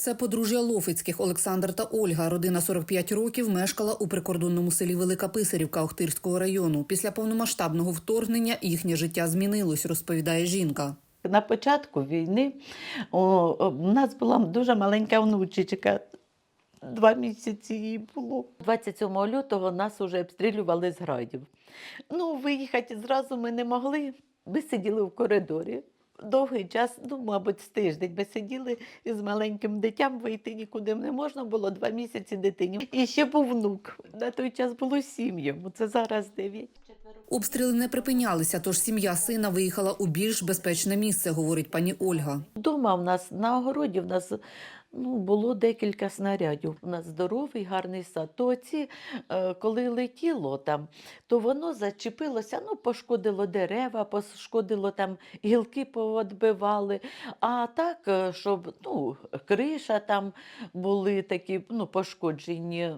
Це подружжя Лофицьких Олександр та Ольга. Родина 45 років мешкала у прикордонному селі Велика Писарівка Охтирського району. Після повномасштабного вторгнення їхнє життя змінилось, розповідає жінка. На початку війни у нас була дуже маленька внучечка. Два місяці їй було. 27 лютого нас вже обстрілювали з градів. Ну, виїхати зразу ми не могли. Ми сиділи в коридорі. Довгий час, ну, мабуть, з тиждень ми сиділи із маленьким дитям, вийти нікуди не можна було, два місяці дитині. І ще був внук. На той час було сім йому, це зараз дев'ять. Обстріли не припинялися, тож сім'я сина виїхала у більш безпечне місце, говорить пані Ольга. Дома в нас на огороді в нас ну, було декілька снарядів. У нас здоровий, гарний сад. То ці, е, коли летіло там, то воно зачепилося, ну, пошкодило дерева, пошкодило там гілки поводбивали. А так, е, щоб ну, криша там були такі ну, пошкоджені.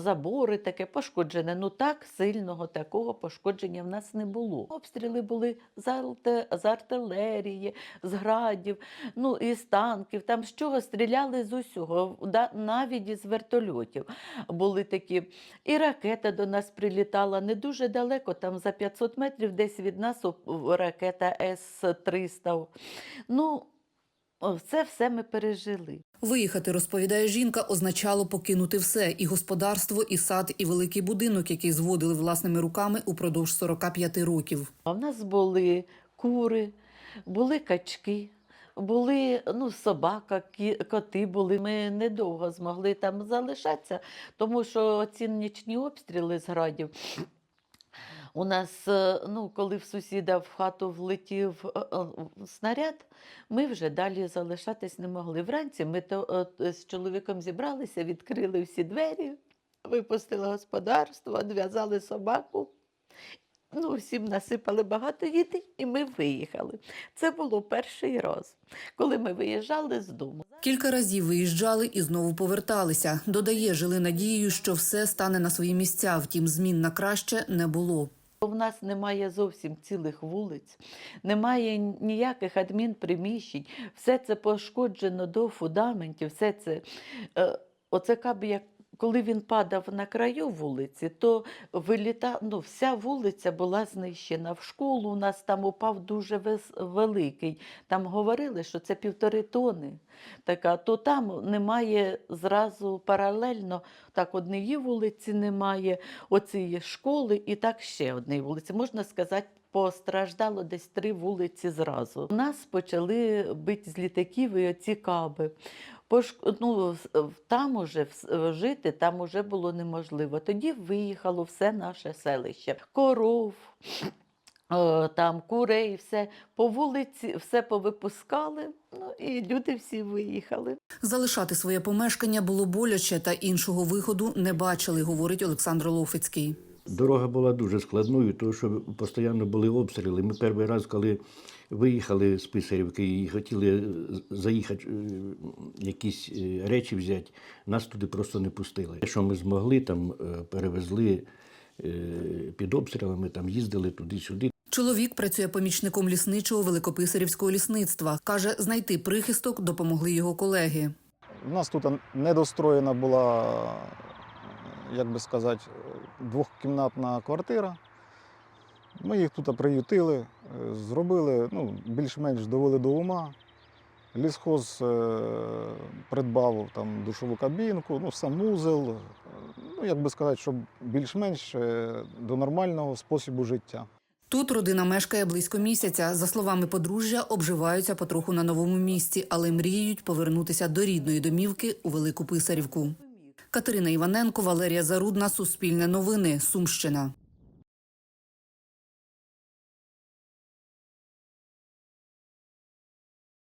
Забори таке пошкоджене. Ну так сильного такого пошкодження в нас не було. Обстріли були з, артилерії, з градів, ну і з танків. Там з чого стріляли з усього, навіть із вертольотів були такі. І ракета до нас прилітала не дуже далеко, там за 500 метрів десь від нас ракета С-300. Ну, це все ми пережили. Виїхати, розповідає жінка, означало покинути все – і господарство, і сад, і великий будинок, який зводили власними руками упродовж 45 років. А в нас були кури, були качки, були ну, собака, кі- коти були. Ми недовго змогли там залишатися, тому що ці нічні обстріли з градів. У нас, е, ну, коли в сусіда в хату влетів е, е, снаряд, ми вже далі залишатись не могли. Вранці ми то, з чоловіком зібралися, відкрили всі двері, випустили господарство, відв'язали собаку. Ну, всім насипали багато їди, і ми виїхали. Це було перший раз, коли ми виїжджали з дому. Кілька разів виїжджали і знову поверталися. Додає, жили надією, що все стане на свої місця, втім змін на краще не було. У нас немає зовсім цілих вулиць, немає ніяких адмінприміщень, все це пошкоджено до фундаментів, все це. Е, оце як. Коли він падав на краю вулиці, то виліта, ну, вся вулиця була знищена. В школу у нас там упав дуже вес- великий. Там говорили, що це півтори тони. Така, то там немає зразу паралельно, так однієї вулиці немає, оцієї школи і так ще однієї вулиці. Можна сказати, постраждало десь три вулиці зразу. У нас почали бити з літаків і оці каби. Пош... Ну, там уже жити там уже було неможливо. Тоді виїхало все наше селище. Коров, е, там курей, все по вулиці, все повипускали, ну і люди всі виїхали. Залишати своє помешкання було боляче, та іншого виходу не бачили, говорить Олександр Лофицький. Дорога була дуже складною, тому що постійно були обстріли. Ми перший раз, коли виїхали з Писарівки і хотіли заїхати, е, якісь е, речі взяти, нас туди просто не пустили. Що ми змогли, там е, перевезли е, під обстрілами, там їздили туди-сюди. Чоловік працює помічником лісничого Великописарівського лісництва. Каже, знайти прихисток допомогли його колеги. У нас тут недостроєна була, як би сказати, двохкімнатна квартира. Ми їх тут приютили, е, зробили, ну, більш-менш довели до ума. Лісхоз е, придбав там душову кабінку, ну, санузел, е, ну, як би сказати, щоб більш-менш е, до нормального способу життя. Тут родина мешкає близько місяця. За словами подружжя, обживаються потроху на новому місці, але мріють повернутися до рідної домівки у Велику Писарівку. Катерина Іваненко, Валерія Зарудна, Суспільне новини, Сумщина.